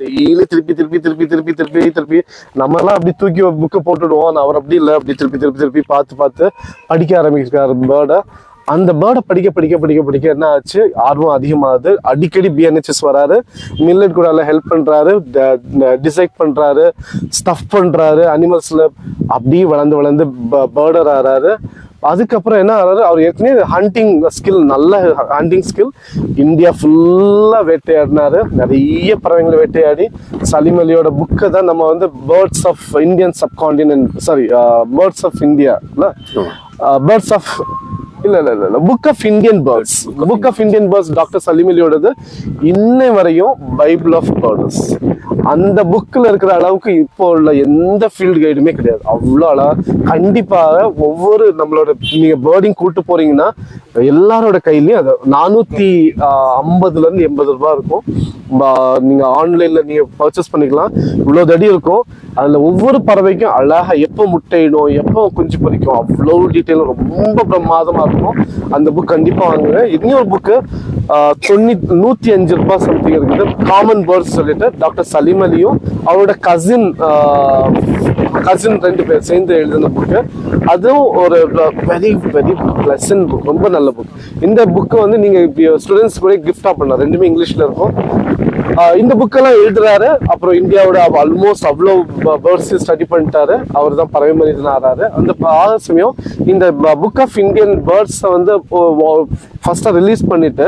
Daily திருப்பி திருப்பி திருப்பி திருப்பி திருப்பி திருப்பி. நம்ம எல்லாம் அப்படி தூக்கி புக்கை போட்டுடுவோம். அவர் அப்படி இல்லை. அப்படி திருப்பி திருப்பி திருப்பி பார்த்து பார்த்து படிக்க ஆரம்பிக்கிறாரு பேர்டை அந்த பேர்டை படிக்க படிக்க படிக்க படிக்க என்ன ஆச்சு? ஆர்வம் அதிகமாகுது. அடிக்கடி பிஎன்ஹெச்எஸ் வராரு. மில்லட் கூட ஹெல்ப் பண்ணுறாரு டிசைட் பண்ணுறாரு ஸ்டஃப் பண்ணுறாரு அனிமல்ஸில் அப்படியே வளர்ந்து வளர்ந்து பேர்டர் ஆறாரு. அதுக்கப்புறம் என்ன ஆறாரு அவர் ஏற்கனவே ஹண்டிங் ஸ்கில் நல்ல ஹண்டிங் ஸ்கில் இந்தியா ஃபுல்லா வேட்டையாடினாரு. நிறைய பறவைங்களை வேட்டையாடி சலீம் அலியோட புக்கை தான் நம்ம வந்து birds of Indian subcontinent sorry birds of India birds of இல்ல இல்ல இல்ல இல்ல book of Indian birds book of Indian birds doctor Salim அலியோடது இன்னை வரையும் பைபிள் ஆஃப் பேர்ட்ஸ் அந்த புக்கில் இருக்கிற அளவுக்கு இப்போ உள்ள எந்த ஃபீல்டு கைடுமே கிடையாது. அவ்வளோ அழகா கண்டிப்பாக ஒவ்வொரு நம்மளோட நீங்கள் பேர்டிங் கூட்டு போறீங்கன்னா எல்லாரோட கையிலையும் அது நானூற்றி ஐம்பதுலேருந்து எண்பது ரூபாய் இருக்கும். நீங்கள் ஆன்லைனில் நீங்கள் பர்ச்சேஸ் பண்ணிக்கலாம். இவ்வளோ தடி இருக்கும். அதில் ஒவ்வொரு பறவைக்கும் அழகா எப்போ முட்டையிடும் எப்போ குஞ்சு பொரிக்கும் அவ்வளோ டீட்டெயில் ரொம்ப பிரமாதமாக இருக்கும். அந்த புக் கண்டிப்பா வாங்குங்க. இன்னொரு புக்கு தொண்ணூத்தி நூற்றி அஞ்சு ரூபாய் சம்திங் இருக்குது. காமன் பேர்ட்ஸ் சொல்லிட்டு டாக்டர் சலீம் அலியும் அவரோட கசின் கசின் ரெண்டு பேர் சேர்ந்து எழுதின புக்கு அதுவும் ஒரு வெரி வெரி பிளசன் புக் ரொம்ப நல்ல புக் இந்த புக்கு வந்து நீங்க ஸ்டூடெண்ட்ஸ் கூட கிஃப்டாக பண்ணலாம். ரெண்டுமே இங்கிலீஷ்ல இருக்கும். இந்த புக்கெல்லாம் எழுதுறாரு. அப்புறம் இந்தியாவோட ஆல்மோஸ்ட் அவ்வளோ பேர்ட்ஸ் ஸ்டடி பண்ணிட்டாரு. அவர் தான் பறவை மனிதன் ஆறாரு அந்த சமயம் இந்த புக் ஆஃப் இந்தியன் பேர்ட்ஸை வந்து ஃபர்ஸ்டா ரிலீஸ் பண்ணிட்டு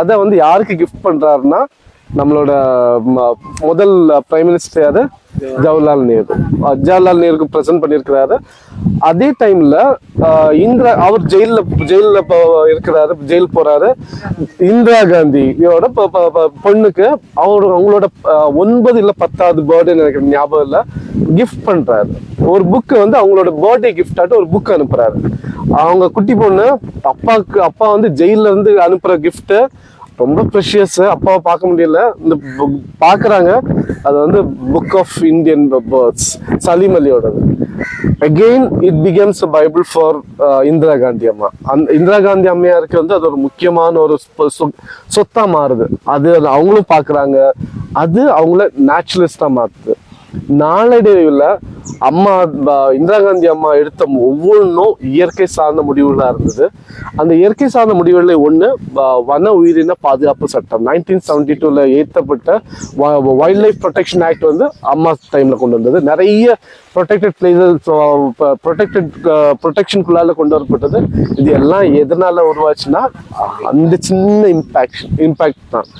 அதை வந்து யாருக்கு கிஃப்ட் பண்ணுறாருன்னா நம்மளோட ம- முதல் பிரைம் மினிஸ்டர் யாரு? ஜவஹர்லால் நேரு. ஜவஹர்லால் நேருக்கு பிரசன்ட் பண்ணியிருக்கிறாரு. அதே டைம்ல இந்திரா அவர் ஜெயிலில் ஜெயிலில் இப்போ இருக்கிறாரு ஜெயில் போறாரு. இந்திரா காந்தியோட பொண்ணுக்கு அவர் அவங்களோட ஒன்பது இல்ல பத்தாவது பர்த்டே எனக்கு ஞாபகம் இல்ல. கிஃப்ட் பண்றாரு. ஒரு புக்கு வந்து அவங்களோட பர்த்டே கிஃப்டாட்டு ஒரு புக் அனுப்புறாரு. அவங்க குட்டி பொண்ணு அப்பாவுக்கு அப்பா வந்து ஜெயில இருந்து அனுப்புற கிஃப்ட்டு ரொம்ப ப்ரெஷியஸ் அப்பாவை பார்க்க முடியல. இந்த பார்க்குறாங்க. அது வந்து book of Indian birds Salim அலியோடது. Again it becomes a Bible for Indira Gandhi அம்மா. அந் இந்திரா காந்தி அம்மையாருக்கு வந்து அது ஒரு முக்கியமான ஒரு சொ- மாறுது. அது அவங்களும் பார்க்குறாங்க. அது அவங்கள நேச்சுரலிஸ்டாக மாறுது நாளடைவில் அம்மா இந்திரா காந்தி அம்மா எடுத்த ஒவ்வொன்றும் இயற்கை சார்ந்த முடிவுகளாக இருந்தது. அந்த இயற்கை சார்ந்த முடிவுகளில் ஒன்று வன உயிரின பாதுகாப்பு சட்டம். நைன்டீன் செவன்டி டூவில் ஏற்றப்பட்ட வைல்ட் லைஃப் ப்ரொடெக்ஷன் ஆக்ட் வந்து அம்மா டைமில் கொண்டு வந்தது. நிறைய ப்ரொடெக்டட் பிளேசஸ் ப்ரொடெக்டட் ப்ரொடெக்ஷனுக்குள்ளால கொண்டு வரப்பட்டது. இது எல்லாம் எதனால் உருவாச்சுன்னா அந்த சின்ன இம்பேக்ஷன் இம்பாக்ட் தான்.